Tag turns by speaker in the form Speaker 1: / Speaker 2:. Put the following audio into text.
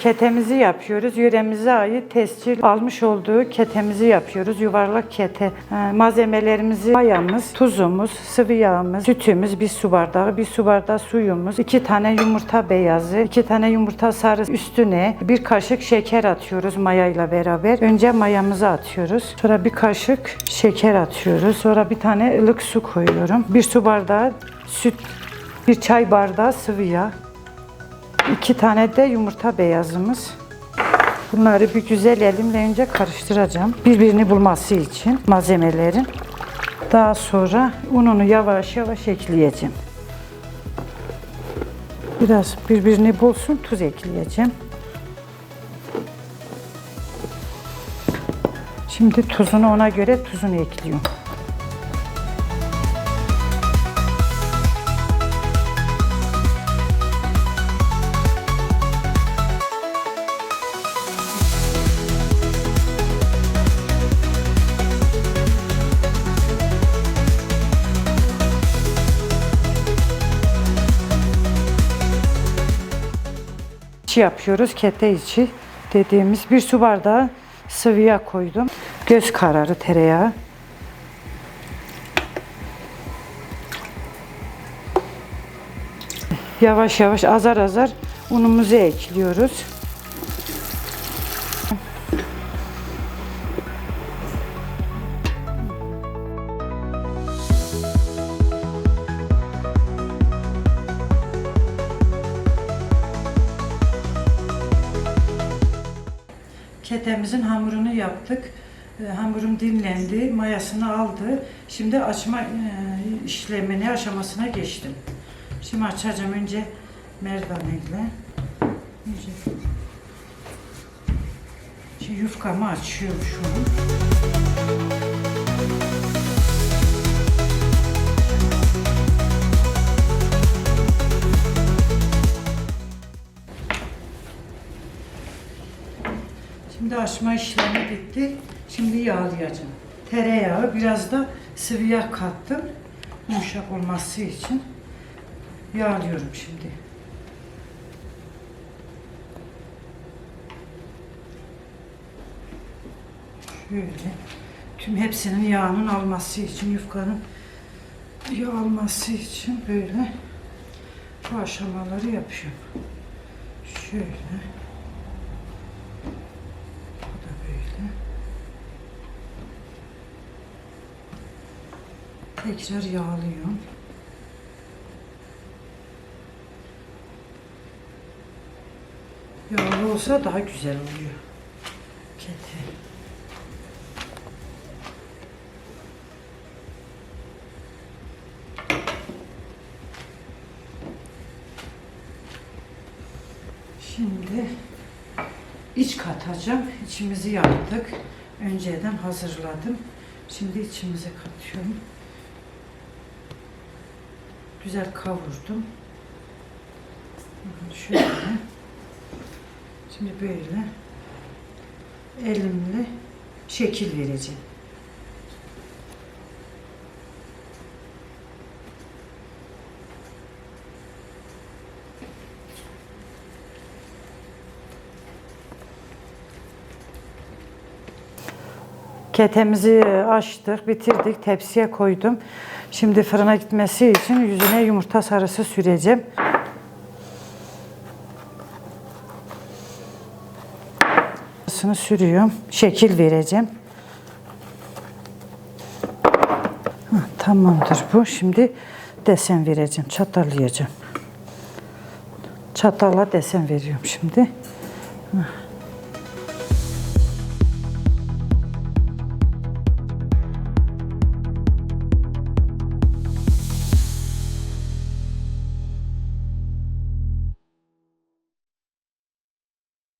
Speaker 1: Ketemizi yapıyoruz. Yöremize ait tescil almış olduğu ketemizi yapıyoruz. Yuvarlak kete. Ee, malzemelerimizi mayamız, tuzumuz, sıvı yağımız, sütümüz, bir su bardağı, bir su bardağı suyumuz, iki tane yumurta beyazı, iki tane yumurta sarısı üstüne bir kaşık şeker atıyoruz mayayla beraber. Önce mayamızı atıyoruz. Sonra bir kaşık şeker atıyoruz. Sonra bir tane ılık su koyuyorum. Bir su bardağı süt, bir çay bardağı sıvı yağ, iki tane de yumurta beyazımız. Bunları bir güzel elimle önce karıştıracağım. Birbirini bulması için malzemelerin. Daha sonra ununu yavaş yavaş ekleyeceğim. Biraz birbirini bulsun tuz ekleyeceğim. Şimdi tuzunu ona göre tuzunu ekliyorum. İçi yapıyoruz. Kete içi dediğimiz bir su bardağı sıvı yağ koydum. Göz kararı tereyağı. Yavaş yavaş azar azar unumuzu ekliyoruz. Ketemizin hamurunu yaptık. E, Hamurum dinlendi, mayasını aldı. Şimdi açma e, işlemini, aşamasına geçtim. Şimdi açacağım önce merdaneyle. Önce Şimdi yufkamı açıyorum şu an. Şimdi açma işlemi bitti. Şimdi yağlayacağım. Tereyağı, biraz da sıvı yağ kattım. Yumuşak olması için. Yağlıyorum şimdi. Şöyle. Tüm hepsinin yağının alması için, yufkanın yağ alması için böyle bu aşamaları yapıyorum. Şöyle. Bu da böyle. Tekrar yağlıyorum. Yağlı olsa daha güzel oluyor. Kete. Şimdi iç katacağım. İçimizi yaptık. Önceden hazırladım. Şimdi içimize katıyorum. Güzel kavurdum. Şöyle. Şimdi böyle elimle şekil vereceğim. Ketemizi açtık, bitirdik, tepsiye koydum. Şimdi fırına gitmesi için yüzüne yumurta sarısı süreceğim. Sarısını sürüyorum. Şekil vereceğim. Tamamdır bu. Şimdi desen vereceğim. Çatallayacağım. Çatalla desen veriyorum şimdi. Hah.